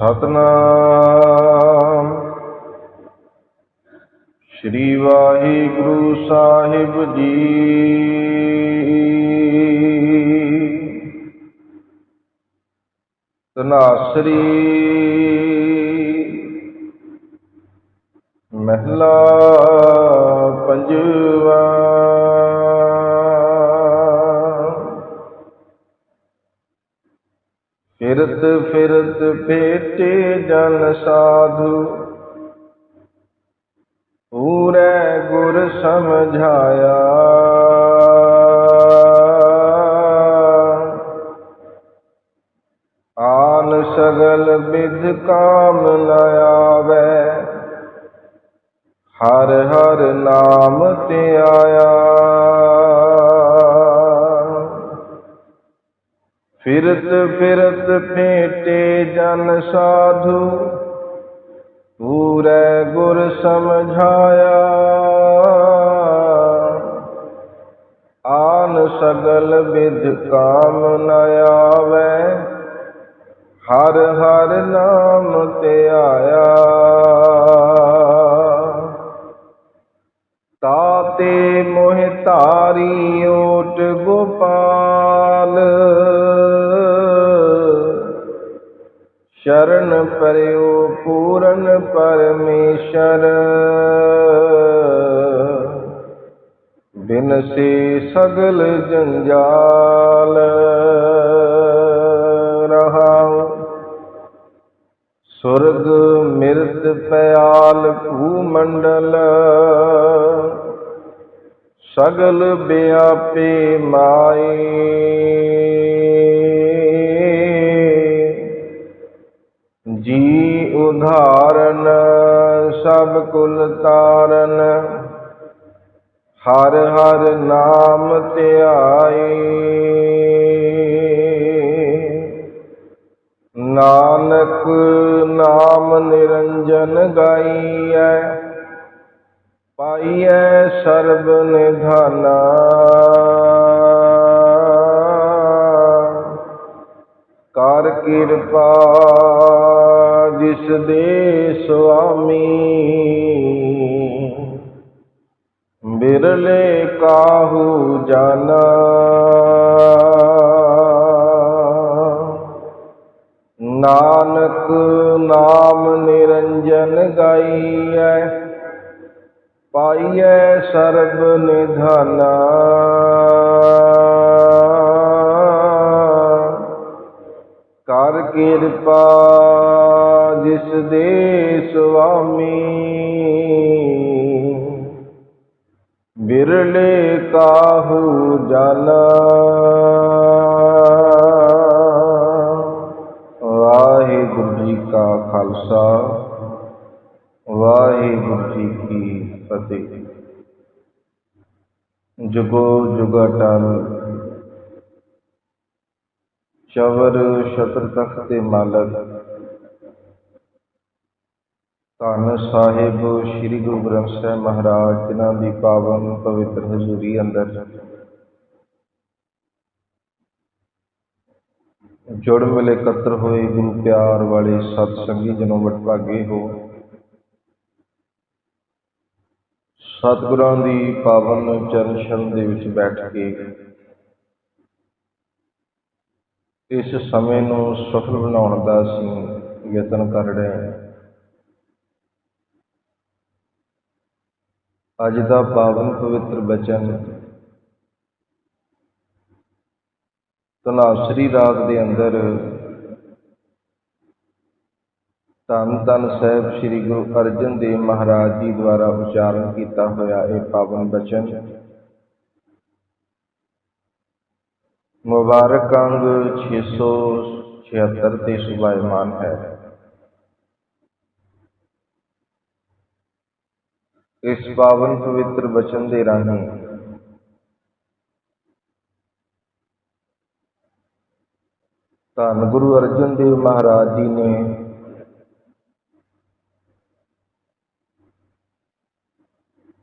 ਸਤਨਾਮ ਸ੍ਰੀ ਵਾਹਿਗੁਰੂ ਸਾਹਿਬ ਜੀ ਤਨਾਸਰੀ ਮਹਿਲਾ ਪੰਜਵਾ ਫਿਰਤ ਫਿਰਤ ਭੇਟੇ ਜਨ ਸਾਧੂ। ਪੂਰੇ ਗੁਰ ਸਮਝਾਇਆ। ਆਨ ਸਗਲ ਵਿਧ ਕਾਮ ਨ ਆਵੇ। ਹਰ ਹਰ ਨਾਮ ਤੇ ਆਇਆ। ਫਿਰਤ ਫਿਰਤ ਭੇਟੇ ਜਨ ਸਾਧੂ, ਪੂਰੇ ਗੁਰ ਸਮਝਾਇਆ। ਆਨ ਸਗਲ ਵਿਧ ਕਾਮ ਨ ਆਵੇ, ਹਰ ਹਰ ਨਾਮ ਤੇ ਆਇਆ। ਤਾਤੇ ਮੋਹਿ ਧਾਰੀ ਓਟ ਗੋਪਾਲ ਸ਼ਰਨ ਪਰਿਓ ਪੂਰਨ ਪਰਮੇਸ਼ਰ। ਬਿਨ ਸਗਲ ਜੰਜਾਲ ਰਹਾਉ। ਸੁਰਗ ਮਿਰਤ ਪਿਆਲ ਭੂ ਮੰਡਲ। ਸਗਲ ਵਿਆਪੇ ਮਾਈ ਉਧਾਰਨ ਸਭ ਕੁਲ ਤਾਰਨ। ਹਰ ਹਰ ਨਾਮ ਧਿਆਏ ਨਾਨਕ ਨਾਮ ਨਿਰੰਜਨ ਗਾਈਐ, ਪਾਈਐ ਸਰਬ ਨਿਧਾਨਾ। ਕਰ ਕਿਰਪਾ ਜਿਸ ਦੇ ਸੁਆਮੀ ਬਿਰਲੇ ਕਾਹੂ ਜਾਨਾ। ਨਾਨਕ ਨਾਮ ਨਿਰੰਜਨ ਗਾਈਐ ਪਾਈਐ ਸਰਬ ਨਿਧਾਨਾ। ਕਿਰਪਾ ਜਿਸ ਦੇ ਸੁਆਮੀ ਬਿਰਲੇ ਕਾਹੂ ਜਾਨਾ ਵਾਹਿਗੁਰੂ ਜੀ ਕਾ ਖਾਲਸਾ, ਵਾਹਿਗੁਰੂ ਜੀ ਕੀ ਫਤਿਹ। ਜੁਗੋ ਜੁਗਟਲ ਚਵਰ ਛਤਰ ਤਖਤ ਦੇ ਮਾਲਕ। ਧੰਨ ਸਾਹਿਬ ਸ੍ਰੀ ਗੁਰੂ ਗ੍ਰੰਥ ਸਾਹਿਬ ਮਹਾਰਾਜ, ਜਿਨ੍ਹਾਂ ਦੀ ਪਾਵਨ ਪਵਿੱਤਰ ਹਜ਼ੂਰੀ ਅੰਦਰ ਜੁੜ ਮਿਲੇ ਇਕੱਤਰ ਹੋਏ ਗੁਰੂ ਪਿਆਰ ਵਾਲੇ ਸਤ ਸੰਗੀ ਜਨੋਂ ਵਡਭਾਗੇ ਹੋ। ਸਤਿਗੁਰਾਂ ਦੀ ਪਾਵਨ ਚਰਨ ਸ਼ਰਨ ਦੇ ਵਿੱਚ ਬੈਠ ਕੇ ਇਸ ਸਮੇਂ ਨੂੰ ਸਫਲ ਬਣਾਉਣ ਦਾ ਅਸੀਂ ਯਤਨ ਕਰ ਰਹੇ ਹਾਂ। ਅੱਜ ਦਾ ਪਾਵਨ ਪਵਿੱਤਰ ਬਚਨ ਤਨਾਸਰੀ ਰਾਗ ਦੇ ਅੰਦਰ ਧੰਨ ਧੰਨ ਸਾਹਿਬ ਸ੍ਰੀ ਗੁਰੂ ਅਰਜਨ ਦੇਵ ਮਹਾਰਾਜ ਜੀ ਦੁਆਰਾ ਉਚਾਰਨ ਕੀਤਾ ਹੋਇਆ ਇਹ ਪਾਵਨ ਬਚਨ ਮੁਬਾਰਕ ਅੰਗ 676 ਤੇ ਸੁਭਾਇਮਾਨ ਹੈ। ਇਸ ਪਾਵਨ ਪਵਿੱਤਰ ਬਚਨ ਦੇ ਰਾਹੀਂ ਧੰਨ ਗੁਰੂ ਅਰਜਨ ਦੇਵ ਮਹਾਰਾਜ ਜੀ ਨੇ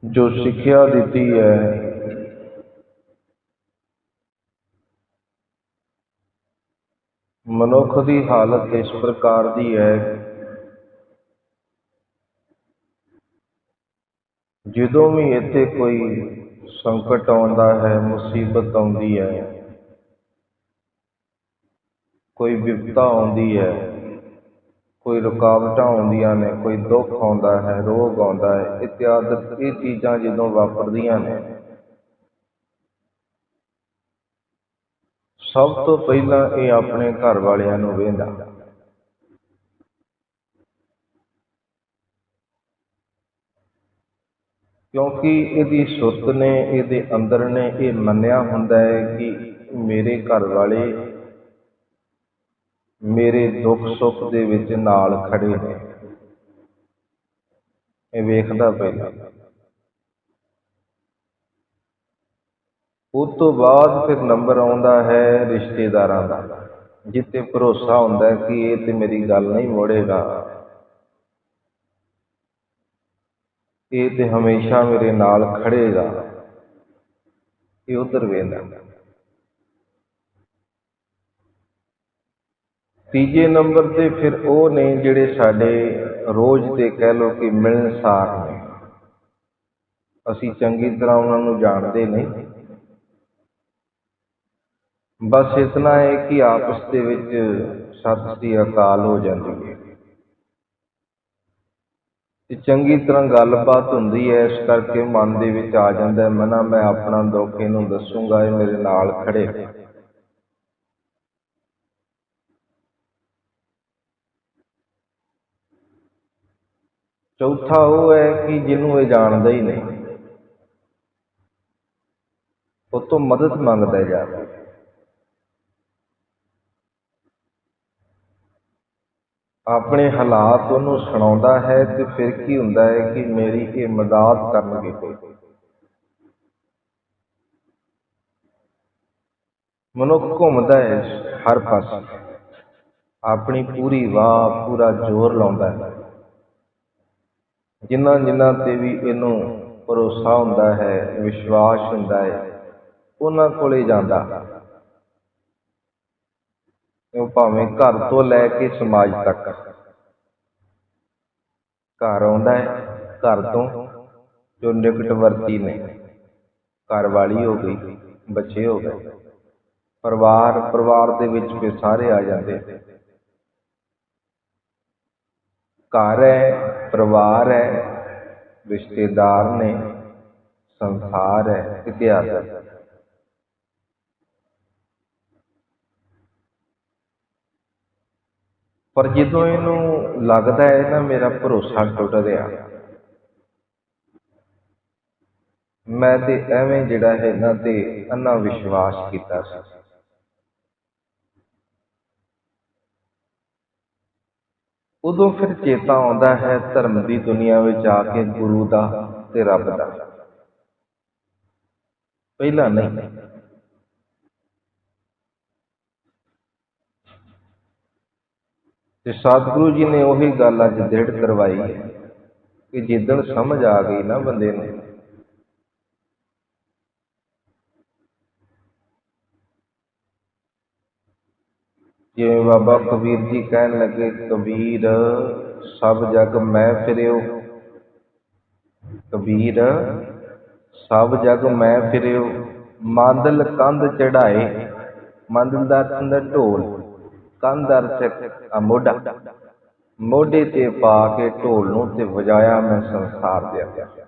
ਜੋ ਸਿੱਖਿਆ ਦਿੱਤੀ ਹੈ ਮਨੁੱਖ ਦੀ ਹਾਲਤ ਇਸ ਪ੍ਰਕਾਰ ਦੀ ਹੈ। ਜਦੋਂ ਵੀ ਇੱਥੇ ਕੋਈ ਸੰਕਟ ਆਉਂਦਾ ਹੈ, ਮੁਸੀਬਤ ਆਉਂਦੀ ਹੈ, ਕੋਈ ਵਿਪਤਾ ਆਉਂਦੀ ਹੈ, ਕੋਈ ਰੁਕਾਵਟਾਂ ਆਉਂਦੀਆਂ ਨੇ, ਕੋਈ ਦੁੱਖ ਆਉਂਦਾ ਹੈ, ਰੋਗ ਆਉਂਦਾ ਹੈ, ਇਤਿਆਦਿ ਇਹ ਚੀਜ਼ਾਂ ਜਦੋਂ ਵਾਪਰਦੀਆਂ ਨੇ ਸਭ ਤੋਂ ਪਹਿਲਾਂ ਇਹ ਆਪਣੇ ਘਰ ਵਾਲਿਆਂ ਨੂੰ ਵੇਂਦਾ ਕਿਉਂਕਿ ਇਹਦੀ ਸੁੱਤ ਨੇ, ਇਹਦੇ ਅੰਦਰ ਨੇ ਇਹ ਮੰਨਿਆ ਹੁੰਦਾ ਹੈ ਕਿ ਮੇਰੇ ਘਰ ਵਾਲੇ ਮੇਰੇ ਦੁੱਖ ਸੁੱਖ ਦੇ ਵਿੱਚ ਨਾਲ ਖੜੇ ਨੇ। ਇਹ ਵੇਖਦਾ ਪਹਿਲਾਂ। ਉਸ ਤੋਂ ਬਾਅਦ ਫਿਰ ਨੰਬਰ ਆਉਂਦਾ ਹੈ ਰਿਸ਼ਤੇਦਾਰਾਂ ਦਾ, ਜਿੱਤੇ ਭਰੋਸਾ ਹੁੰਦਾ ਕਿ ਇਹ ਤੇ ਮੇਰੀ ਗੱਲ ਨਹੀਂ ਮੋੜੇਗਾ। ਇਹ ਤੇ ਹਮੇਸ਼ਾ ਮੇਰੇ ਨਾਲ ਖੜੇਗਾ। ਇਹ ਉਧਰ ਵੇਂਦਾ ਤੀਜੇ ਨੰਬਰ ਤੇ ਫਿਰ ਉਹ ਨੇ ਜਿਹੜੇ ਸਾਡੇ ਰੋਜ਼ ਦੇ ਕਹਿ ਲੋ ਕਿ ਮਿਲਣਸਾਰ ਨੇ। ਅਸੀਂ ਚੰਗੀ ਤਰ੍ਹਾਂ ਉਹਨਾਂ ਨੂੰ ਜਾਣਦੇ ਨਹੀਂ। ਬਸ ਇਤਨਾ ਹੈ ਕਿ ਆਪਸ ਦੇ ਵਿੱਚ ਸਤਿ ਸ੍ਰੀ ਅਕਾਲ ਹੋ ਜਾਂਦੀ ਹੈ। ਤੇ ਚੰਗੀ ਤਰ੍ਹਾਂ ਗੱਲਬਾਤ ਹੁੰਦੀ ਹੈ, ਇਸ ਕਰਕੇ ਮਨ ਦੇ ਵਿੱਚ ਆ ਜਾਂਦਾ ਹੈ, ਮਨਾ ਮੈਂ ਆਪਣਾ ਦੁੱਖ ਇਹਨੂੰ ਦੱਸੂਗਾ, ਇਹ ਮੇਰੇ ਨਾਲ ਖੜੇ ਚੌਥਾ ਉਹ ਹੈ ਕਿ ਜਿਹਨੂੰ ਇਹ ਜਾਣਦਾ ਹੀ ਨਹੀਂ, ਉਹ ਤੋਂ ਮਦਦ ਮੰਗਦਾ ਜਾ ਰਿਹਾ ਆਪਣੇ ਹਾਲਾਤ ਉਹਨੂੰ ਸੁਣਾਉਂਦਾ ਹੈ ਤੇ ਫਿਰ ਕੀ ਹੁੰਦਾ ਹੈ ਕਿ ਮੇਰੀ ਇਹ ਮਦਦ ਕਰਨਗੇ ਕੋਈ? ਮਨੁੱਖ ਘੁੰਮਦਾ ਹੈ ਹਰ ਪਾਸੇ। ਆਪਣੀ ਪੂਰੀ ਵਾਹ, ਪੂਰਾ ਜ਼ੋਰ ਲਾਉਂਦਾ ਹੈ। ਜਿਨ੍ਹਾਂ ਜਿਨ੍ਹਾਂ ਤੇ ਵੀ ਇਹਨੂੰ ਭਰੋਸਾ ਹੁੰਦਾ ਹੈ, ਵਿਸ਼ਵਾਸ ਹੁੰਦਾ ਹੈ, ਉਹਨਾਂ ਕੋਲੇ ਜਾਂਦਾ। ਉਹ ਭਾਵੇਂ ਘਰ ਤੋਂ ਲੈ ਕੇ ਸਮਾਜ ਤੱਕ। ਘਰ ਆਉਂਦਾ ਹੈ, ਘਰ ਤੋਂ ਜੋ ਨਿਕਟਵਰਤੀ ਨੇ। ਘਰ ਵਾਲੀ ਹੋ ਗਈ, ਬੱਚੇ ਹੋ ਗਏ। ਪਰਿਵਾਰ ਪਰਿਵਾਰ ਦੇ ਵਿੱਚ ਵੀ ਸਾਰੇ ਆ ਜਾਂਦੇ। ਘਰ ਹੈ, ਪਰਿਵਾਰ ਹੈ, ਰਿਸ਼ਤੇਦਾਰ ਨੇ, ਸੰਸਾਰ ਹੈ, ਇਤਿਹਾਸ ਹੈ। ਪਰ ਜਦੋਂ ਇਹਨੂੰ ਲੱਗਦਾ ਹੈ ਨਾ ਮੇਰਾ ਭਰੋਸਾ ਟੁੱਟ ਰਿਹਾ ਮੈਂ ਤੇ ਐਵੇਂ ਜਿਹੜਾ ਹੈ ਨਾ ਤੇ ਅੰਨਾ ਵਿਸ਼ਵਾਸ ਕੀਤਾ ਸੀ। ਉਦੋਂ ਫਿਰ ਚੇਤਾ ਆਉਂਦਾ ਹੈ, ਧਰਮ ਦੀ ਦੁਨੀਆ ਵਿੱਚ ਆ ਕੇ ਗੁਰੂ ਦਾ ਤੇ ਰੱਬ ਦਾ। ਪਹਿਲਾਂ ਨਹੀਂ। ਤੇ ਸਤਿਗੁਰੂ ਜੀ ਨੇ ਉਹੀ ਗੱਲ ਅੱਜ ਦ੍ਰਿੜ ਕਰਵਾਈ ਹੈ ਕਿ ਜਿੱਦਣ ਸਮਝ ਆ ਗਈ ਨਾ ਬੰਦੇ ਨੂੰ, ਜਿਵੇਂ ਬਾਬਾ ਕਬੀਰ ਜੀ ਕਹਿਣ ਲੱਗੇ, ਕਬੀਰ, ਸਭ ਜਗ ਮੈਂ ਫਿਰਿਓ। ਕਬੀਰ, ਸਭ ਜਗ ਮੈਂ ਫਿਰਿਓ। ਮੰਦਲ ਕੰਧ ਚੜਾਏ ਮੰਦਲ ਦਾ ਕੰਧ ਢੋਲ। ਕੰਧ ਅਰਥ ਮੋਢਾ। ਮੋਢੇ ਤੇ ਪਾ ਕੇ ਢੋਲ ਨੂੰ ਤੇ ਵਜਾਇਆ ਮੈਂ ਸੰਸਾਰ ਦੇ ਅੱਗੇ।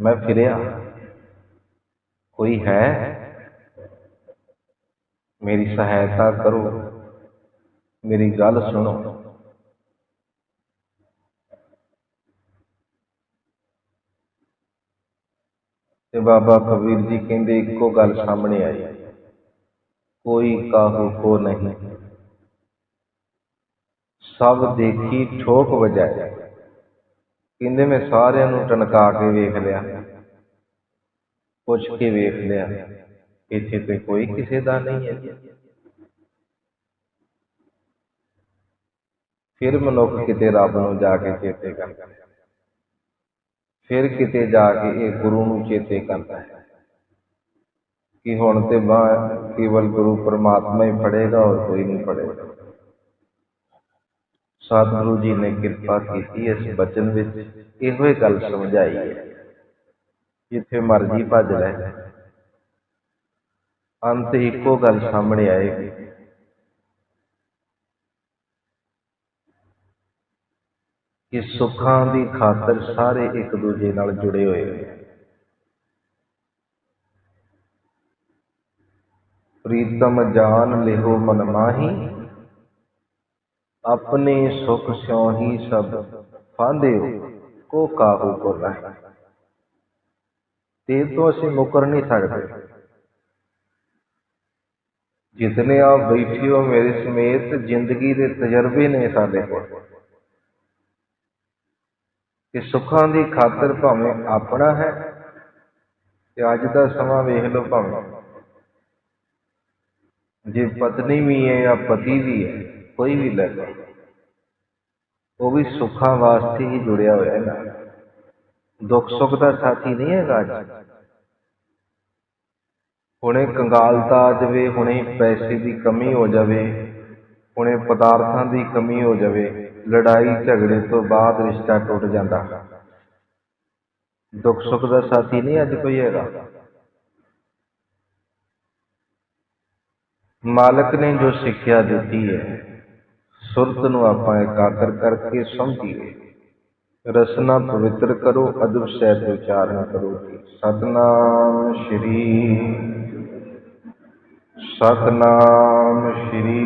ਮੈਂ ਫਿਰਿਆ, ਕੋਈ ਹੈ? ਮੇਰੀ ਸਹਾਇਤਾ ਕਰੋ। ਮੇਰੀ ਗੱਲ ਸੁਣੋ। ਤੇ ਬਾਬਾ ਕਬੀਰ ਜੀ ਕਹਿੰਦੇ, ਇੱਕੋ ਗੱਲ ਸਾਹਮਣੇ ਆਈ। ਕੋਈ ਕਾਹੂ ਕੋ ਨਹੀਂ। ਸਭ ਦੇਖੀ ਠੋਕ ਵਜਾਏ। ਕਹਿੰਦੇ ਮੈਂ ਸਾਰਿਆਂ ਨੂੰ ਟਨਕਾ ਕੇ ਵੇਖ ਲਿਆ। ਪੁੱਛ ਕੇ ਵੇਖ ਲਿਆ। ਇੱਥੇ ਤੇ ਕੋਈ ਕਿਸੇ ਦਾ ਨਹੀਂ ਹੈ। ਫਿਰ ਮਨੁੱਖ ਕਿਤੇ ਰੱਬ ਨੂੰ ਜਾ ਕੇ ਚੇਤੇ ਕਰਦਾ ਹੈ। ਫਿਰ ਕਿਤੇ ਜਾ ਕੇ ਇਹ ਗੁਰੂ ਨੂੰ ਚੇਤੇ ਕਰਦਾ ਹੈ। ਕਿ ਹੁਣ ਤੇ ਬਾਹਰ ਕੇਵਲ ਗੁਰੂ ਪਰਮਾਤਮਾ ਹੀ ਫੜੇਗਾ ਔਰ ਕੋਈ ਨਹੀਂ ਫੜੇਗਾ। ਸਤਿਗੁਰੂ ਜੀ ਨੇ ਕਿਰਪਾ ਕੀਤੀ ਇਸ ਬਚਨ ਵਿੱਚ, ਇਹੋ ਹੀ ਗੱਲ ਸਮਝਾਈ ਹੈ। ਜਿੱਥੇ ਮਰਜ਼ੀ ਭੱਜ ਲੈ। ਅੰਤ ਇੱਕੋ ਗੱਲ ਸਾਹਮਣੇ ਆਏਗੀ। ਕਿ ਸੁੱਖਾਂ ਦੀ ਖਾਤਰ ਸਾਰੇ ਇੱਕ ਦੂਜੇ ਨਾਲ ਜੁੜੇ ਹੋਏ ਨੇ ਪ੍ਰੀਤਮ ਜਾਨ ਲਿਹੋ ਮਨ ਮਾਹੀ, ਆਪਣੇ ਸੁਖ ਸਿਉ ਹੀ ਸਭ ਫਾਂਦਿਓ, ਕੋ ਕਾਹੂ ਕੋ ਰਹਿ। ਤੇ ਤੋਂ ਅਸੀਂ ਮੁਕਰ ਨਹੀਂ ਸਕਦੇ। ਜਿਤਨੇ ਆਪ ਬੈਠੇ ਹੋ ਮੇਰੇ ਸਮੇਤ, ਜ਼ਿੰਦਗੀ ਦੇ ਤਜਰਬੇ ਨੇ ਸਾਡੇ ਕੋਲ। ਕਿ ਸੁੱਖਾਂ ਦੀ ਖਾਤਰ ਭਾਵੇਂ ਆਪਣਾ ਹੈ, ਤੇ ਅੱਜ ਦਾ ਸਮਾਂ ਵੇਖ ਲਓ ਭਾਵੇਂ ਜੇ ਪਤਨੀ ਵੀ ਹੈ ਜਾਂ ਪਤੀ ਵੀ ਹੈ, ਕੋਈ ਵੀ ਲੈ ਲਓ ਉਹ ਵੀ ਸੁੱਖਾਂ ਵਾਸਤੇ ਹੀ ਜੁੜਿਆ ਹੋਇਆ ਹੈ ਨਾ। ਦੁੱਖ ਸੁੱਖ ਦਾ ਸਾਥੀ ਨਹੀਂ ਹੈਗਾ ਅੱਜ ਹੁਣੇ ਕੰਗਾਲਤਾ ਆ ਜਾਵੇ, ਹੁਣੇ ਪੈਸੇ ਦੀ ਕਮੀ ਹੋ ਜਾਵੇ, ਹੁਣੇ ਪਦਾਰਥਾਂ ਦੀ ਕਮੀ ਹੋ ਜਾਵੇ, ਲੜਾਈ ਝਗੜੇ ਤੋਂ ਬਾਅਦ ਰਿਸ਼ਤਾ ਟੁੱਟ ਜਾਂਦਾ। ਦੁੱਖ ਸੁੱਖ ਦਾ ਸਾਥੀ ਨਹੀਂ ਅੱਜ ਕੋਈ ਹੈਗਾ। ਮਾਲਕ ਨੇ ਜੋ ਸਿੱਖਿਆ ਦਿੱਤੀ ਹੈ, ਸੁਰਤ ਨੂੰ ਆਪਾਂ ਇਕਾਗਰ ਕਰਕੇ ਸਮਝੀਏ। ਰਸਨਾ ਪਵਿੱਤਰ ਕਰੋ, ਅਦਬ ਸਹਿਤ ਉਚਾਰਨ ਕਰੋ ਸਤਨਾਮ ਸ਼੍ਰੀ ਸਤਨਾਮ ਸ਼੍ਰੀ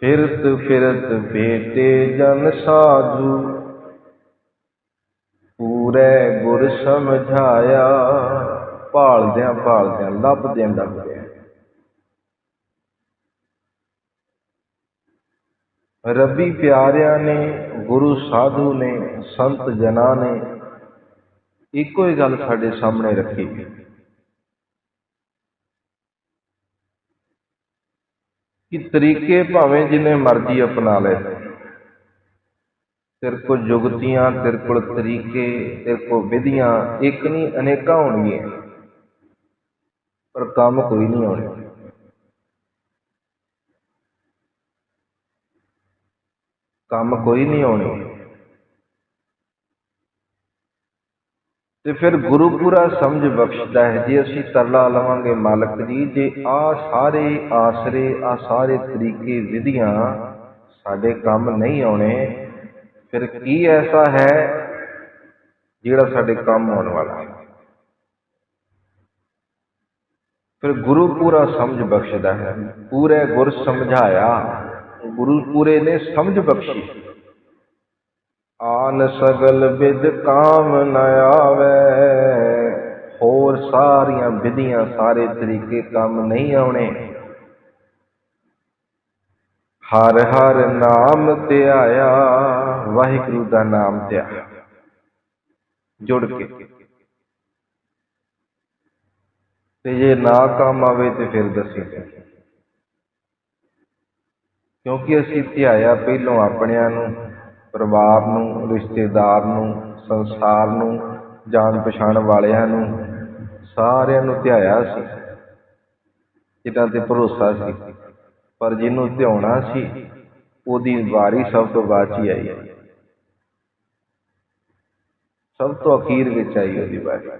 ਫਿਰਤ ਫਿਰਤ ਬੇਟੇ ਜਨ ਸਾਧੂ ਪੂਰੇ ਗੁਰ ਸਮਝਾਇਆ। ਭਾਲਦਿਆਂ ਭਾਲਦਿਆਂ, ਲੱਭਦਿਆਂ ਲੱਭ ਗਿਆ ਰੱਬੀ ਪਿਆਰਿਆਂ ਨੇ, ਗੁਰੂ ਸਾਧੂ ਨੇ, ਸੰਤ ਜਨਾਂ ਨੇ ਇੱਕੋ ਹੀ ਗੱਲ ਸਾਡੇ ਸਾਹਮਣੇ ਰੱਖੀ। ਕਿ ਤਰੀਕੇ ਭਾਵੇਂ ਜਿੰਨੇ ਮਰਜ਼ੀ ਅਪਣਾ ਲੈ। ਤੇਰੇ ਕੋਲ ਜੁਗਤੀਆਂ, ਤੇਰੇ ਕੋਲ ਤਰੀਕੇ, ਤੇਰੇ ਕੋਲ ਵਿਧੀਆਂ, ਇੱਕ ਨਹੀਂ, ਅਨੇਕਾਂ ਹੋਣਗੀਆਂ। ਪਰ ਕੰਮ ਕੋਈ ਨਹੀਂ ਆਉਣਾ ਕੰਮ ਕੋਈ ਨਹੀਂ ਆਉਣੇ ਤੇ ਫਿਰ ਗੁਰੂ ਪੂਰਾ ਸਮਝ ਬਖਸ਼ਦਾ ਹੈ ਜੇ ਅਸੀਂ ਤਰਲਾ ਲਵਾਂਗੇ ਮਾਲਕ ਜੀ ਜੇ ਆ ਸਾਰੇ ਆਸਰੇ ਆ ਸਾਰੇ ਤਰੀਕੇ ਵਿਧੀਆਂ ਸਾਡੇ ਕੰਮ ਨਹੀਂ ਆਉਣੇ ਫਿਰ ਕੀ ਐਸਾ ਹੈ ਜਿਹੜਾ ਸਾਡੇ ਕੰਮ ਆਉਣ ਵਾਲਾ ਹੈ ਫਿਰ ਗੁਰੂ ਪੂਰਾ ਸਮਝ ਬਖਸ਼ਦਾ ਹੈ। ਪੂਰੇ ਗੁਰ ਸਮਝਾਇਆ। ਗੁਰੂ ਪੂਰੇ ਨੇ ਸਮਝ ਬਖਸ਼ੀ। ਆਨ ਸਗਲ ਵਿਦ ਕਾਮ ਨ ਆਵੇ। ਹੋਰ ਸਾਰੀਆਂ ਵਿਧੀਆਂ ਸਾਰੇ ਤਰੀਕੇ ਕੰਮ ਨਹੀਂ ਆਉਣੇ। ਹਰ ਹਰ ਨਾਮ ਤੇ ਆਇਆ ਵਾਹਿਗੁਰੂ ਦਾ ਨਾਮ ਤੇ ਆਇਆ ਜੁੜ ਕੇ। ਤੇ ਜੇ ਨਾ ਕੰਮ ਆਵੇ ਤੇ ਫਿਰ ਦੱਸੀ। ਕਿਉਂਕਿ ਅਸੀਂ ਧਿਆਇਆ ਪਹਿਲੋਂ ਆਪਣਿਆਂ ਨੂੰ, ਪਰਿਵਾਰ ਨੂੰ, ਰਿਸ਼ਤੇਦਾਰ ਨੂੰ, ਸੰਸਾਰ ਨੂੰ ਜਾਣ ਪਛਾਣ ਵਾਲਿਆਂ ਨੂੰ, ਸਾਰਿਆਂ ਨੂੰ ਧਿਆਇਆ ਸੀ। ਜਿਨ੍ਹਾਂ ਤੇ ਭਰੋਸਾ ਸੀ। ਪਰ ਜਿਹਨੂੰ ਧਿਆਉਣਾ ਸੀ, ਉਹਦੀ ਵਾਰੀ ਸਭ ਤੋਂ ਬਾਅਦ ਹੀ ਆਈ। ਸਭ ਤੋਂ ਅਖੀਰ ਵਿੱਚ ਆਈ ਉਹਦੀ ਵਾਰੀ।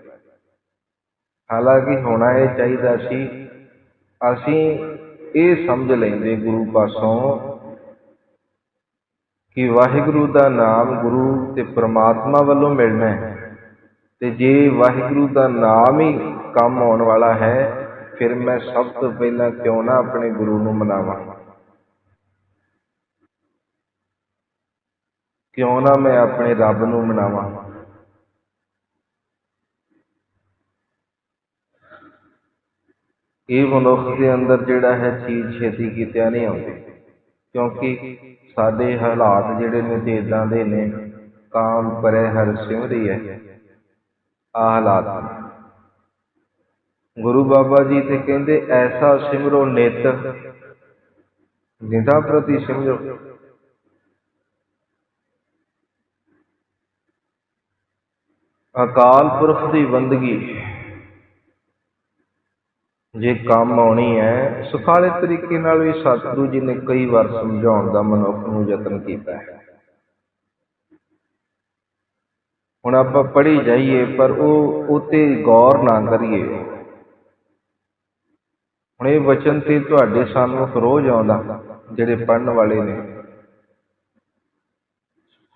ਹਾਲਾਂਕਿ ਹੋਣਾ ਇਹ ਚਾਹੀਦਾ ਸੀ, ਅਸੀਂ ਇਹ ਸਮਝ ਲੈਂਦੇ ਗੁਰੂ ਪਾਸੋਂ ਕਿ ਵਾਹਿਗੁਰੂ ਦਾ ਨਾਮ ਗੁਰੂ ਤੇ ਪ੍ਰਮਾਤਮਾ ਵੱਲੋਂ ਮਿਲਣਾ ਹੈ ਤੇ ਜੇ ਵਾਹਿਗੁਰੂ ਦਾ ਨਾਮ ਹੀ ਕੰਮ ਆਉਣ ਵਾਲਾ ਹੈ, ਫਿਰ ਮੈਂ ਸਭ ਤੋਂ ਪਹਿਲਾਂ ਕਿਉਂ ਨਾ ਆਪਣੇ ਗੁਰੂ ਨੂੰ ਮਨਾਵਾਂ? ਕਿਉਂ ਨਾ ਮੈਂ ਆਪਣੇ ਰੱਬ ਨੂੰ ਮਨਾਵਾਂ? ਇਹ ਮਨੁੱਖ ਦੇ ਅੰਦਰ ਜਿਹੜਾ ਹੈ ਚੀਜ਼ ਛੇਤੀ ਕੀਤਿਆ ਨਹੀਂ ਆਉਂਦੀ। ਕਿਉਂਕਿ ਸਾਡੇ ਹਾਲਾਤ ਜਿਹੜੇ ਨੇ ਤੇ ਇਦਾਂ ਦੇ ਨੇ, ਕਾਮ ਪਰੇ ਹਰ ਸਿਮਰੀ ਹੈ। ਆ ਹਾਲਾਤ ਗੁਰੂ ਬਾਬਾ ਜੀ ਤੇ ਕਹਿੰਦੇ, ਐਸਾ ਸਿਮਰੋ ਨਿਤ, ਨਿਦਾ ਪ੍ਰਤੀ ਸਿਮਰੋ। ਅਕਾਲ ਪੁਰਖ ਦੀ ਬੰਦਗੀ ਜੇ ਕੰਮ ਆਉਣੀ ਹੈ, ਸੁਖਾਲੇ ਤਰੀਕੇ ਨਾਲ ਵੀ ਸਤਿਗੁਰੂ ਜੀ ਨੇ ਕਈ ਵਾਰ ਸਮਝਾਉਣ ਦਾ ਮਨੁੱਖ ਨੂੰ ਯਤਨ ਕੀਤਾ ਹੈ। ਹੁਣ ਆਪਾਂ ਪੜ੍ਹੀ ਜਾਈਏ, ਪਰ ਉਹ ਉਤੇ ਗੌਰ ਨਾ ਕਰੀਏ। ਹੁਣ ਇਹ ਵਚਨ ਤੇ ਤੁਹਾਡੇ ਸਾਹਮਣੇ ਰੋਜ਼ ਆਉਂਦਾ, ਜਿਹੜੇ ਪੜਨ ਵਾਲੇ ਨੇ।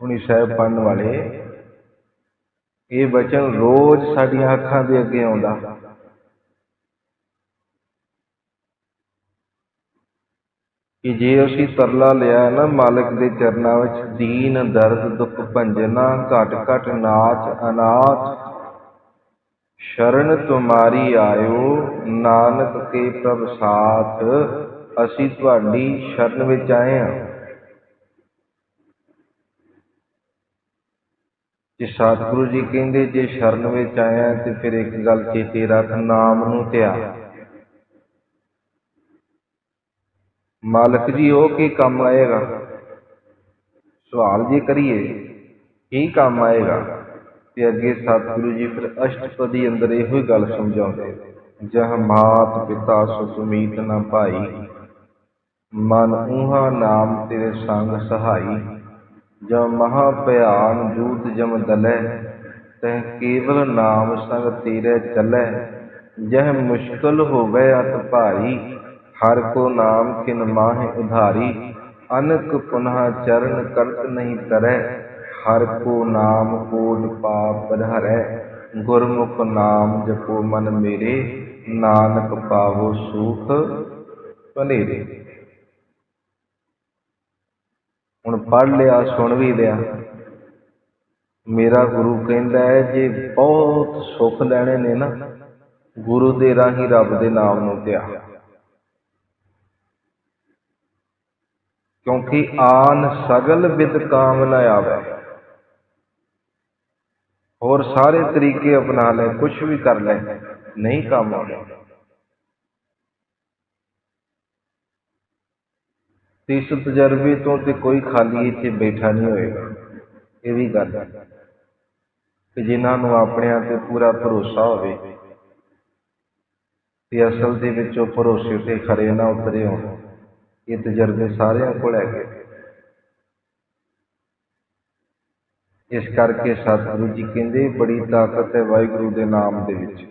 ਸੁਣੀ ਸਾਹਿਬ ਪੜਨ ਵਾਲੇ, ਇਹ ਵਚਨ ਰੋਜ਼ ਸਾਡੀਆਂ ਅੱਖਾਂ ਦੇ ਅੱਗੇ ਆਉਂਦਾ। ਕਿ ਜੇ ਅਸੀਂ ਤਰਲਾ ਲਿਆ ਨਾ ਮਾਲਕ ਦੇ ਚਰਨਾਂ ਵਿੱਚ, ਦੀਨ, ਦਰਦ, ਦੁੱਖ, ਭੰਜਨਾ, ਘਟ ਘਟ ਨਾਚ ਅਨਾਥ ਸ਼ਰਨ ਤੁਮਾਰੀ ਆਇਓ, ਨਾਨਕ ਕੇ ਪ੍ਰਭ ਸਾਥ, ਅਸੀਂ ਤੁਹਾਡੀ ਸ਼ਰਨ ਵਿੱਚ ਆਏ ਹਾਂ। ਜੇ ਸਤਿਗੁਰੂ ਜੀ ਕਹਿੰਦੇ, ਜੇ ਸ਼ਰਨ ਵਿੱਚ ਆਇਆ ਤੇ ਫਿਰ ਇੱਕ ਗੱਲ ਚੇਤੇ ਰੱਖ, ਨਾਮ ਨੂੰ ਧਿਆ ਮਾਲਕ ਜੀ, ਉਹ ਕੀ ਕੰਮ ਆਏਗਾ? ਸਵਾਲ ਜੇ ਕਰੀਏ, ਕੀ ਕੰਮ ਆਏਗਾ? ਤੇ ਅੱਗੇ ਸਤਿਗੁਰੂ ਜੀ ਫਿਰ ਅਸ਼ਟਪਦੀ ਅੰਦਰ ਇਹੋ ਹੀ ਗੱਲ ਸਮਝਾਉਂਦੇ ਜਹ ਮਾਤ ਪਿਤਾ ਸੁਸਮੀਤ ਨਾ ਭਾਈ, ਮਨ ਉਹਾ ਨਾਮ ਤੇਰੇ ਸੰਗ ਸਹਾਈ, ਜਹ ਮਹਾ ਭਿਆਨ ਜੂਤ ਜਮ ਦਲੈ, ਤਹ ਕੇਵਲ ਨਾਮ ਸੰਗ ਤੇਰੇ ਚੱਲੈ, ਜਹ ਮੁਸ਼ਕਲ ਹੋਵੇ ਅਤ ਭਾਈ ਹਰ ਕੋ ਨਾਮ ਕਿਨ ਮਾਹਿ ਉਧਾਰੀ, ਅਨਕ ਪੁਨਹ ਚਰਨ ਕਰਤ ਨਹੀਂ ਤਰੈ। ਹਰ ਕੋ ਨਾਮ ਕੋਟ ਪਾਪ ਬਧਰੈ ਗੁਰਮੁਖ ਨਾਮ ਜਪੋ ਮਨ ਮੇਰੇ, ਨਾਨਕ ਪਾਵੋ ਸੁਖ ਪਨੇਰੇ ਹੁਣ ਪੜ ਲਿਆ, ਸੁਣ ਵੀ ਲਿਆ। ਮੇਰਾ ਗੁਰੂ ਕਹਿੰਦਾ ਹੈ, ਜੇ ਬਹੁਤ ਸੁਖ ਲੈਣੇ ਨੇ ਨਾ, ਗੁਰੂ ਦੇ ਰਾਹੀਂ ਰੱਬ ਦੇ ਨਾਮ ਨੂੰ ਧਿਆ। ਕਿਉਂਕਿ ਆਨ ਸਗਲ ਵਿਦ ਕਾਮ ਨ ਆਵੇ। ਹੋਰ ਸਾਰੇ ਤਰੀਕੇ ਅਪਣਾ ਲੈ ਕੁਝ ਵੀ ਕਰ ਲੈ, ਨਹੀਂ ਕੰਮ ਆਉਣਾ ਇਸ ਤਜਰਬੇ ਤੋਂ ਤੇ ਕੋਈ ਖਾਲੀ ਇੱਥੇ ਬੈਠਾ ਨਹੀਂ ਹੋਏਗਾ। ਇਹ ਵੀ ਗੱਲ ਹੈ ਕਿ ਜਿਨ੍ਹਾਂ ਨੂੰ ਆਪਣਿਆਂ ਤੇ ਪੂਰਾ ਭਰੋਸਾ ਹੋਵੇ, ਤੇ ਅਸਲ ਦੇ ਵਿੱਚ ਉਹ ਭਰੋਸੇ ਤੇ ਖਰੇ ਨਾ ਉਤਰੇ ਹੋਣ। ਇਹ ਤਜਰਬੇ ਸਾਰਿਆਂ ਕੋਲ ਹੈਗੇ। ਇਸ ਕਰਕੇ ਸਤਿਗੁਰੂ ਜੀ ਕਹਿੰਦੇ, ਬੜੀ ਤਾਕਤ ਹੈ ਵਾਹਿਗੁਰੂ ਦੇ ਨਾਮ ਦੇ ਵਿੱਚ।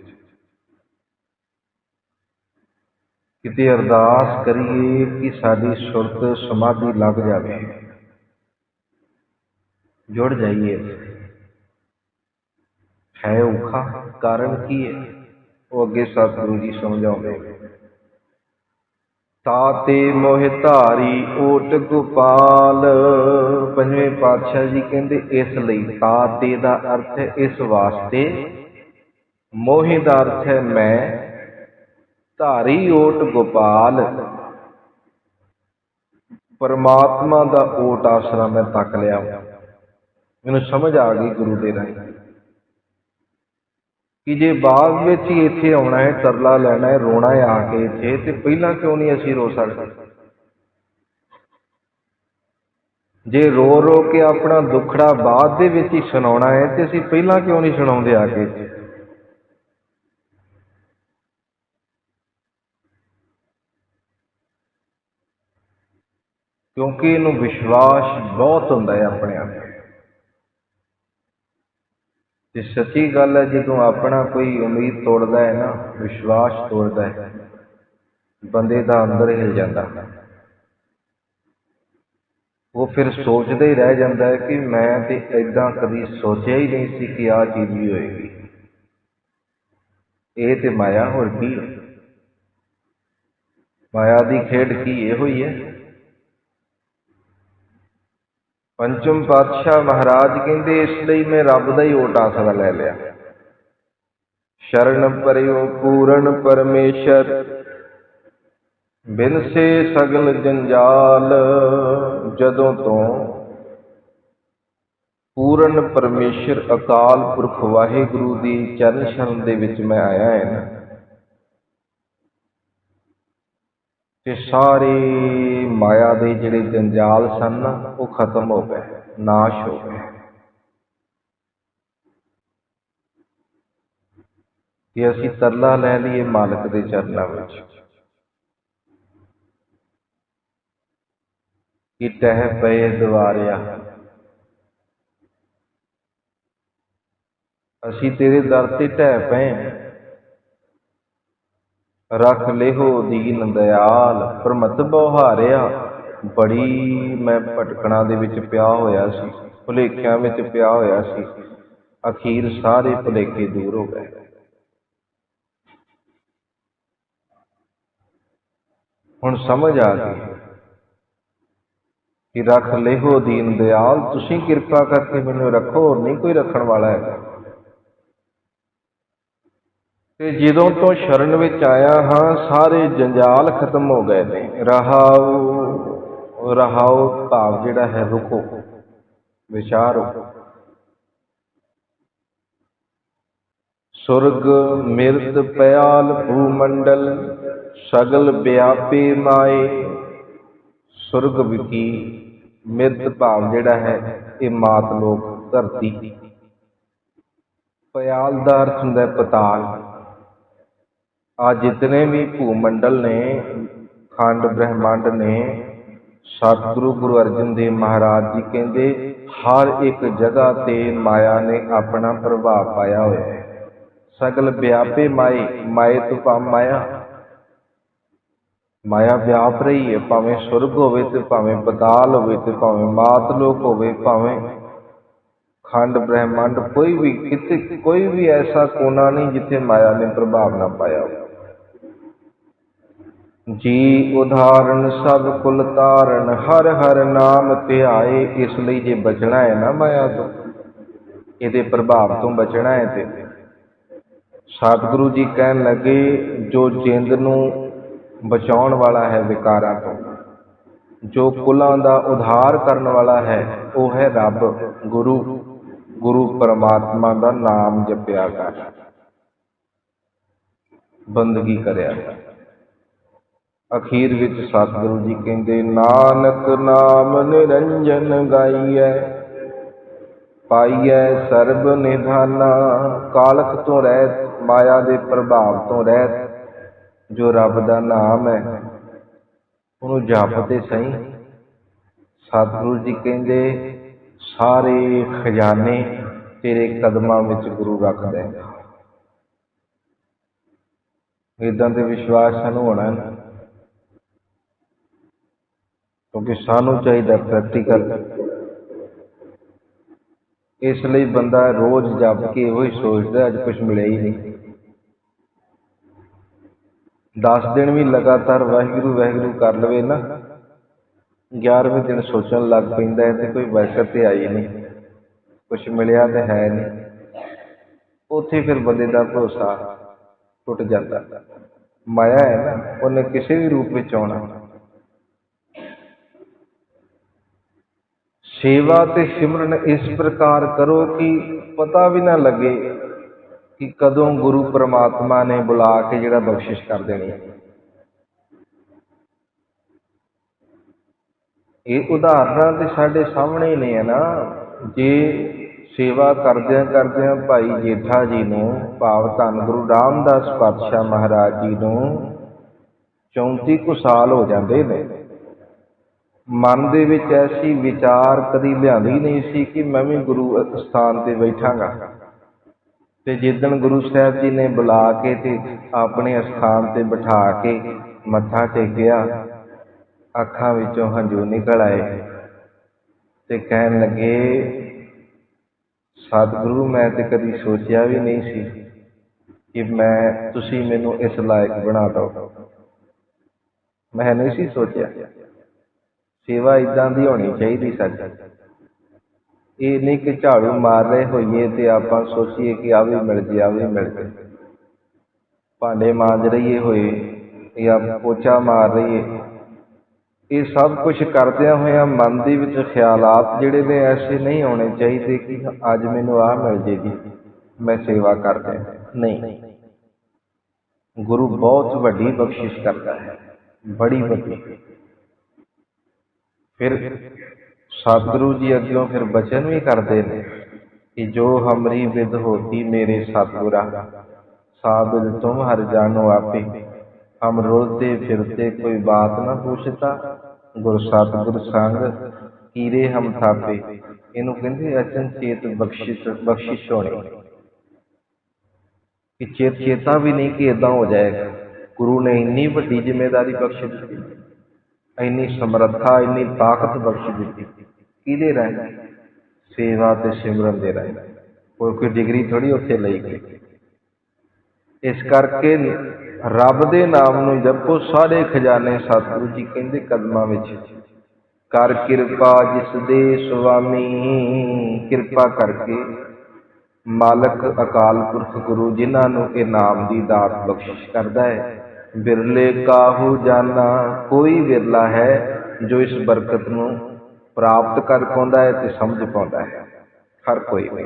ਕਿਤੇ ਅਰਦਾਸ ਕਰੀਏ ਕਿ ਸਾਡੀ ਸੁਰਤ ਸਮਾਧੀ ਲੱਗ ਜਾਵੇ। ਜੁੜ ਜਾਈਏ। ਹੈ ਔਖਾ, ਕਾਰਨ ਕੀ ਹੈ? ਉਹ ਅੱਗੇ ਸਤਿਗੁਰੂ ਜੀ ਸਮਝਾਉਂਦੇ ਤਾਤੇ ਮੋਹਿ ਧਾਰੀ ਓਟ ਗੋਪਾਲ। ਪੰਜਵੇਂ ਪਾਤਸ਼ਾਹ ਜੀ ਕਹਿੰਦੇ, ਇਸ ਲਈ ਤਾਤੇ ਦਾ ਅਰਥ ਹੈ, ਇਸ ਵਾਸਤੇ ਮੋਹਿ ਦਾ ਅਰਥ ਹੈ, ਮੈਂ ਧਾਰੀ ਓਟ ਗੋਪਾਲ। ਪਰਮਾਤਮਾ ਦਾ ਓਟ ਆਸਰਾ ਮੈਂ ਤੱਕ ਲਿਆ। ਮੈਨੂੰ ਸਮਝ ਆ ਗਈ ਗੁਰੂ ਦੇ ਰਾਹੀਂ। ਕਿ ਜੇ ਬਾਅਦ ਵਿੱਚ ਹੀ ਇੱਥੇ ਆਉਣਾ ਹੈ, ਤਰਲਾ ਲੈਣਾ ਹੈ, ਰੋਣਾ ਹੈ ਆ ਕੇ ਇੱਥੇ, ਤੇ ਪਹਿਲਾਂ ਕਿਉਂ ਨਹੀਂ ਅਸੀਂ ਰੋ ਸਕਦੇ? ਜੇ ਰੋ ਰੋ ਕੇ ਆਪਣਾ ਦੁੱਖੜਾ ਬਾਅਦ ਦੇ ਵਿੱਚ ਹੀ ਸੁਣਾਉਣਾ ਹੈ, ਤੇ ਅਸੀਂ ਪਹਿਲਾਂ ਕਿਉਂ ਨਹੀਂ ਸੁਣਾਉਂਦੇ ਆ ਕੇ ਇੱਥੇ? ਕਿਉਂਕਿ ਇਹਨੂੰ ਵਿਸ਼ਵਾਸ ਬਹੁਤ ਹੁੰਦਾ ਹੈ ਆਪਣੇ ਆਪ ਤੇ ਸੱਚੀ ਗੱਲ ਹੈ, ਜਦੋਂ ਆਪਣਾ ਕੋਈ ਉਮੀਦ ਤੋੜਦਾ ਹੈ ਨਾ, ਵਿਸ਼ਵਾਸ ਤੋੜਦਾ ਹੈ, ਬੰਦੇ ਦਾ ਅੰਦਰ ਹਿਲ ਜਾਂਦਾ। ਉਹ ਫਿਰ ਸੋਚਦਾ ਹੀ ਰਹਿ ਜਾਂਦਾ ਹੈ ਕਿ ਮੈਂ ਤੇ ਐਦਾਂ ਕਦੀ ਸੋਚਿਆ ਹੀ ਨਹੀਂ ਸੀ ਕਿ ਆਹ ਚੀਜ਼ ਵੀ ਹੋਏਗੀ। ਇਹ ਤੇ ਮਾਇਆ ਹੋਰ ਕੀ ਮਾਇਆ ਦੀ ਖੇਡ ਕੀ ਇਹੋ ਹੀ ਹੈ? ਪੰਚਮ ਪਾਤਸ਼ਾਹ ਮਹਾਰਾਜ ਕਹਿੰਦੇ, ਇਸ ਲਈ ਮੈਂ ਰੱਬ ਦਾ ਹੀ ਓਟ ਆਸਰਾ ਲੈ ਲਿਆ। ਸ਼ਰਨ ਪਰਿਓ ਪੂਰਨ ਪਰਮੇਸ਼ਰ ਬਿਨ ਸੇ ਸਗਲ ਜੰਜਾਲ, ਜਦੋਂ ਤੋਂ ਪੂਰਨ ਪਰਮੇਸ਼ਰ ਅਕਾਲ ਪੁਰਖ ਵਾਹਿਗੁਰੂ ਦੀ ਚਰਨ ਸ਼ਰਨ ਦੇ ਵਿੱਚ ਮੈਂ ਆਇਆ ਹਾਂ ਨਾ ਤੇ ਸਾਰੇ ਮਾਇਆ ਦੇ ਜਿਹੜੇ ਜੰਜਾਲ ਸਨ, ਉਹ ਖਤਮ ਹੋ ਗਏ, ਨਾਸ਼ ਹੋ ਗਏ। ਕਿ ਅਸੀਂ ਤਰਲਾ ਲੈ ਲਈਏ ਮਾਲਕ ਦੇ ਚਰਨਾਂ ਵਿੱਚ। ਕਿ ਟਹਿ ਪਏ ਦਵਾਰਿਆ ਅਸੀਂ ਤੇਰੇ ਦਰ ਤੇ ਢਹਿ ਪਏ। ਰੱਖ ਲਿਹੋ ਦੀਨ ਦਇਆਲ, ਪਰਮਤ ਬਹਾਰਿਆ ਬੜੀ ਮੈਂ ਭਟਕਣਾ ਦੇ ਵਿੱਚ ਪਿਆ ਹੋਇਆ ਸੀ, ਭੁਲੇਖਿਆਂ ਵਿੱਚ ਪਿਆ ਹੋਇਆ ਸੀ। ਅਖੀਰ ਸਾਰੇ ਭੁਲੇਖੇ ਦੂਰ ਹੋ ਗਏ। ਹੁਣ ਸਮਝ ਆ ਗਈ ਕਿ ਰੱਖ ਲਿਹੋ ਦੀਨ ਦਿਆਲ ਤੁਸੀਂ ਕਿਰਪਾ ਕਰਕੇ ਮੈਨੂੰ ਰੱਖੋ ਨਹੀਂ ਕੋਈ ਰੱਖਣ ਵਾਲਾ ਹੈ ਤੇ ਜਦੋਂ ਤੋਂ ਸ਼ਰਨ ਵਿੱਚ ਆਇਆ ਹਾਂ, ਸਾਰੇ ਜੰਜਾਲ ਖਤਮ ਹੋ ਗਏ ਨੇ। ਰਹਾਉ ਰਹਾਉ ਭਾਵ ਜਿਹੜਾ ਹੈ, ਰੁਕੋ, ਵਿਚਾਰੋ ਸੁਰਗ ਮਿਰਤ ਪਿਆਲ ਭੂਮੰਡਲ, ਸਗਲ ਵਿਆਪੇ ਮਾਏ। ਸੁਰਗ ਵਿਕੀ ਮਿਰਤ ਭਾਵ ਜਿਹੜਾ ਹੈ, ਇਹ ਮਾਤ ਲੋਕ ਧਰਤੀ। ਪਿਆਲ ਦਾ ਅਰਥ ਹੁੰਦਾ ਹੈ ਪਤਾਲ। ਆ ਜਿਤਨੇ ਵੀ ਭੂਮੰਡਲ ਨੇ, ਖੰਡ ਬ੍ਰਹਿਮੰਡ ਨੇ, ਸਤਿਗੁਰੂ ਗੁਰੂ ਅਰਜਨ ਦੇਵ ਮਹਾਰਾਜ ਜੀ ਕਹਿੰਦੇ, ਹਰ ਇੱਕ ਜਗ੍ਹਾ ਤੇ ਮਾਇਆ ਨੇ ਆਪਣਾ ਪ੍ਰਭਾਵ ਪਾਇਆ ਹੋਇਆ ਹੈ। ਸਗਲ ਵਿਆਪੇ ਮਾਏ ਮਾਏ ਤੋਂ ਭਾਵ ਮਾਇਆ। ਮਾਇਆ ਵਿਆਪ ਰਹੀ ਹੈ, ਭਾਵੇਂ ਸੁਰਗ ਹੋਵੇ ਤੇ ਭਾਵੇਂ ਪਤਾਲ ਹੋਵੇ ਤੇ ਭਾਵੇਂ ਮਾਤ ਲੋਕ ਹੋਵੇ, ਭਾਵੇਂ ਖੰਡ ਬ੍ਰਹਿਮੰਡ ਕੋਈ ਵੀ ਕਿਤੇ ਕੋਈ ਵੀ ਐਸਾ ਕੋਨਾ ਨਹੀਂ ਜਿੱਥੇ ਮਾਇਆ ਨੇ ਪ੍ਰਭਾਵ ਨਾ ਪਾਇਆ ਹੋਵੇ। ਜੀ ਉਦਾਹਰਣ ਸਭ ਕੁਲ ਤਾਰਨ, ਹਰ ਹਰ ਨਾਮ ਧਿਆਏ, ਇਸ ਲਈ ਜੇ ਬਚਣਾ ਹੈ ਨਾ ਮਾਇਆ ਤੋਂ, ਇਹਦੇ ਪ੍ਰਭਾਵ ਤੋਂ ਬਚਣਾ ਹੈ ਤੇ। ਸਤਿਗੁਰੂ ਜੀ ਕਹਿਣ ਲੱਗੇ, ਜੋ ਜਿੰਦ ਨੂੰ ਬਚਾਉਣ ਵਾਲਾ ਹੈ ਵਿਕਾਰਾਂ ਤੋਂ, ਜੋ ਕੁਲਾਂ ਦਾ ਉਧਾਰ ਕਰਨ ਵਾਲਾ ਹੈ, ਉਹ ਹੈ ਰੱਬ, ਗੁਰੂ ਗੁਰੂ ਪਰਮਾਤਮਾ ਦਾ ਨਾਮ ਜਪਿਆ ਕਰ। ਬੰਦਗੀ ਕਰਿਆ ਕਰ। ਅਖੀਰ ਵਿੱਚ ਸਤਿਗੁਰੂ ਜੀ ਕਹਿੰਦੇ, ਨਾਨਕ ਨਾਮ ਨਿਰੰਜਨ ਗਾਈਐ, ਪਾਈਐ ਸਰਬ ਨਿਧਾਨਾ, ਕਾਲਖ ਤੋਂ ਰਹਿਤ, ਮਾਇਆ ਦੇ ਪ੍ਰਭਾਵ ਤੋਂ ਰਹਿਤ, ਜੋ ਰੱਬ ਦਾ ਨਾਮ ਹੈ ਉਹਨੂੰ ਜਪਦੇ ਸਹੀ। ਸਤਿਗੁਰੂ ਜੀ ਕਹਿੰਦੇ, ਸਾਰੇ ਖਜ਼ਾਨੇ ਤੇਰੇ ਕਦਮਾਂ ਵਿੱਚ ਗੁਰੂ ਰੱਖਦਾ। ਹੈ ਇਦਾਂ ਤੇ ਵਿਸ਼ਵਾਸ ਸਾਨੂੰ ਹੋਣਾ ਕਿਉਂਕਿ ਸਾਨੂੰ ਚਾਹੀਦਾ ਪ੍ਰੈਕਟੀਕਲ ਇਸ ਲਈ ਬੰਦਾ ਰੋਜ਼ ਜਪ ਕੇ ਇਹੋ ਸੋਚਦਾ, ਅੱਜ ਕੁਝ ਮਿਲਿਆ ਹੀ ਨਹੀਂ। 10 ਦਿਨ ਵੀ ਲਗਾਤਾਰ ਵਾਹਿਗੁਰੂ ਵਾਹਿਗੁਰੂ ਕਰ ਲਵੇ ਨਾ 11ਵੇਂ ਦਿਨ ਸੋਚਣ ਲੱਗ ਪੈਂਦਾ ਹੈ ਤੇ ਕੋਈ ਬਰਕਤ ਤੇ ਆਈ ਨਹੀਂ। ਕੁਝ ਮਿਲਿਆ ਤੇ ਹੈ ਨਹੀਂ। ਉੱਥੇ ਫਿਰ ਬੰਦੇ ਦਾ ਭਰੋਸਾ ਟੁੱਟ ਜਾਂਦਾ। ਮਾਇਆ ਹੈ ਨਾ, ਉਹਨੇ ਕਿਸੇ ਵੀ ਰੂਪ ਵਿੱਚ ਆਉਣਾ। ਸੇਵਾ ਤੇ ਸਿਮਰਨ ਇਸ ਪ੍ਰਕਾਰ ਕਰੋ ਕਿ ਪਤਾ ਵੀ ਨਾ ਲੱਗੇ ਕਿ ਕਦੋਂ ਗੁਰੂ ਪਰਮਾਤਮਾ ਨੇ ਬੁਲਾ ਕੇ ਜਿਹੜਾ ਬਖਸ਼ਿਸ਼ ਕਰ ਦੇਣੀ ਹੈ। ਇਹ ਉਦਾਹਰਨਾਂ ਤੇ ਸਾਡੇ ਸਾਹਮਣੇ ਨੇ ਨਾ। ਜੇ ਸੇਵਾ ਕਰਦਿਆਂ ਕਰਦਿਆਂ ਭਾਈ ਜੇਠਾ ਜੀ ਨੂੰ, ਭਾਵ ਧੰਨ ਗੁਰੂ ਰਾਮਦਾਸ ਪਾਤਸ਼ਾਹ ਮਹਾਰਾਜ ਜੀ ਨੂੰ 34 ਕੁ ਸਾਲ ਹੋ ਜਾਂਦੇ ਨੇ। ਮਨ ਦੇ ਵਿੱਚ ਐਸੀ ਵਿਚਾਰ ਕਦੀ ਲਿਆਂਦੀ ਨਹੀਂ ਸੀ ਕਿ ਮੈਂ ਵੀ ਗੁਰੂ ਸਥਾਨ ਤੇ ਬੈਠਾਂਗਾ। ਤੇ ਜਿੱਦਣ ਗੁਰੂ ਸਾਹਿਬ ਜੀ ਨੇ ਬੁਲਾ ਕੇ ਤੇ ਆਪਣੇ ਸਥਾਨ ਤੇ ਬਿਠਾ ਕੇ ਮੱਥਾ ਟੇਕਿਆ, ਅੱਖਾਂ ਵਿੱਚੋਂ ਹੰਝੂ ਨਿਕਲ ਆਏ ਤੇ ਕਹਿਣ ਲੱਗੇ, ਸਤਿਗੁਰੂ, ਮੈਂ ਤੇ ਕਦੀ ਸੋਚਿਆ ਵੀ ਨਹੀਂ ਸੀ ਕਿ ਮੈਂ, ਤੁਸੀਂ ਮੈਨੂੰ ਇਸ ਲਾਇਕ ਬਣਾ ਦਿਓ। ਮੈਂ ਨਹੀਂ ਸੀ ਸੋਚਿਆ। ਸੇਵਾ ਇਦਾਂ ਦੀ ਹੋਣੀ ਚਾਹੀਦੀ ਸਾਡੀ। ਇਹ ਨਹੀਂ ਕਿ ਝਾੜੂ ਮਾਰ ਰਹੇ ਹੋਈਏ ਤੇ ਆਪਾਂ ਸੋਚੀਏ ਕਿ ਆ ਵੀ ਮਿਲ ਜੇ ਆ ਵੀ ਮਿਲ ਜੇ। ਭਾਂਡੇ ਮਾਂਜ ਰਹੀਏ ਹੋਏ ਜਾਂ ਪੋਚਾ ਮਾਰ ਰਹੀਏ। ਇਹ ਸਭ ਕੁਝ ਕਰਦਿਆਂ ਹੋਇਆਂ ਮਨ ਦੇ ਵਿੱਚ ਖਿਆਲਾਤ ਜਿਹੜੇ ਨੇ ਐਸੇ ਨਹੀਂ ਹੋਣੇ ਚਾਹੀਦੇ ਕਿ ਅੱਜ ਮੈਨੂੰ ਆਹ ਮਿਲ ਜੇ ਮੈਂ ਸੇਵਾ ਕਰਦਾ ਨਹੀਂ। ਗੁਰੂ ਬਹੁਤ ਵੱਡੀ ਬਖਸ਼ਿਸ਼ ਕਰਦਾ ਹੈ। ਬੜੀ ਵੱਡੀ। ਫਿਰ ਸਤਿਗੁਰੂ ਜੀ ਅੱਗੇ ਫਿਰ ਬਚਨ ਵੀ ਕਰਦੇ ਨੇ ਕਿ ਜੋ ਹਮਰੀ ਵਿਦ ਹੋਤੀ ਮੇਰੇ ਸਤਿਗੁਰਾ ਸਾਬਿਲ ਤੁਮ ਹਰ ਜਾਨੋ ਆਪੇ। ਹਮ ਰੋਜ਼ਦੇ ਫਿਰਤੇ ਕੋਈ ਬਾਤ ਨਾ ਪੁੱਛਤਾ, ਗੁਰ ਸਤਿਗੁਰ ਸੰਗ ਕੀਰੇ ਹਮ ਥਾਪੇ। ਇਹਨੂੰ ਕਹਿੰਦੇ ਅਚਨ ਚੇਤ ਬਖਸ਼ਿਸ਼ ਬਖਸ਼ਿਸ਼ ਹੋਣੀ। ਕਿ ਚੇਤ ਚੇਤਾ ਵੀ ਨਹੀਂ ਕਿ ਇਦਾਂ ਹੋ ਜਾਏਗਾ। ਗੁਰੂ ਨੇ ਇੰਨੀ ਵੱਡੀ ਜ਼ਿੰਮੇਵਾਰੀ ਬਖਸ਼ ਇੰਨੀ ਸਮਰੱਥਾ, ਇੰਨੀ ਤਾਕਤ ਬਖਸ਼ ਦਿੱਤੀ। ਕਿਹਦੇ ਰਾਹੀਂ? ਸੇਵਾ ਤੇ ਸਿਮਰਨ ਦੇ ਰਾਹੀਂ। ਹੋਰ ਕੋਈ ਡਿਗਰੀ ਥੋੜੀ ਉੱਥੇ ਲਈ ਗਈ। ਇਸ ਕਰਕੇ ਰੱਬ ਦੇ ਨਾਮ ਨੂੰ ਜਪੋ, ਸਾਰੇ ਖਜ਼ਾਨੇ ਸਤਿਗੁਰੂ ਜੀ ਕਹਿੰਦੇ ਕਦਮਾਂ ਵਿੱਚ। ਕਰ ਕਿਰਪਾ ਜਿਸ ਦੇ ਸੁਆਮੀ, ਕਿਰਪਾ ਕਰਕੇ ਮਾਲਕ ਅਕਾਲ ਪੁਰਖ ਗੁਰੂ ਜਿਨ੍ਹਾਂ ਨੂੰ ਇਹ ਨਾਮ ਦੀ ਦਾਤ ਬਖਸ਼ਿਸ਼ ਕਰਦਾ ਹੈ। ਬਿਰਲੇ ਕਾਹੂ ਜਾਨਾ, ਕੋਈ ਵਿਰਲਾ ਹੈ ਜੋ ਇਸ ਬਰਕਤ ਨੂੰ ਪ੍ਰਾਪਤ ਕਰ ਪਾਉਂਦਾ ਹੈ ਤੇ ਸਮਝ ਪਾਉਂਦਾ ਹੈ। ਹਰ ਕੋਈ ਨਹੀਂ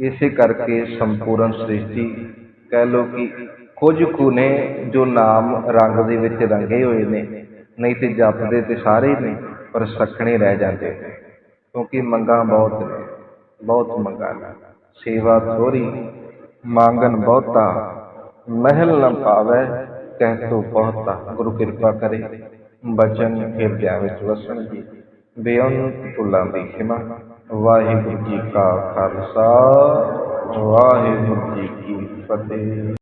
ਇਸੇ ਕਰਕੇ ਸੰਪੂਰਨ ਸ੍ਰਿਸ਼ਟੀ ਕਹਿ ਲੋ ਕਿ ਕੁਝ ਕੁ ਨੇ ਜੋ ਨਾਮ ਰੰਗ ਦੇ ਵਿੱਚ ਰੰਗੇ ਹੋਏ ਨੇ, ਨਹੀਂ ਤੇ ਜਪਦੇ ਤੇ ਸਾਰੇ ਨੇ, ਪਰ ਸਖਣੇ ਰਹਿ ਜਾਂਦੇ ਨੇ। ਕਿਉਂਕਿ ਮੰਗਾਂ ਬਹੁਤ ਨੇ, ਬਹੁਤ ਮੰਗਾਂ ਨੇ। ਸੇਵਾ ਥੋੜੀ ਮੰਗਨ ਬਹੁਤਾ ਮਹਿਲ ਨ ਪਾਵੇ, ਕਹਿ ਤੋ ਬਹੁਤਾ ਗੁਰੂ ਕਿਰਪਾ ਕਰੇ। ਬਚਨ ਹਿਰਦਿਆਂ ਵਿੱਚ ਵਸਣ ਜੀ, ਬੇਅੰਤ ਫੁੱਲਾਂ ਦੀ ਖਿਮਾ। ਵਾਹਿਗੁਰੂ ਜੀ ਕਾ ਖਾਲਸਾ, ਵਾਹਿਗੁਰੂ ਜੀ ਕੀ ਫਤਿਹ।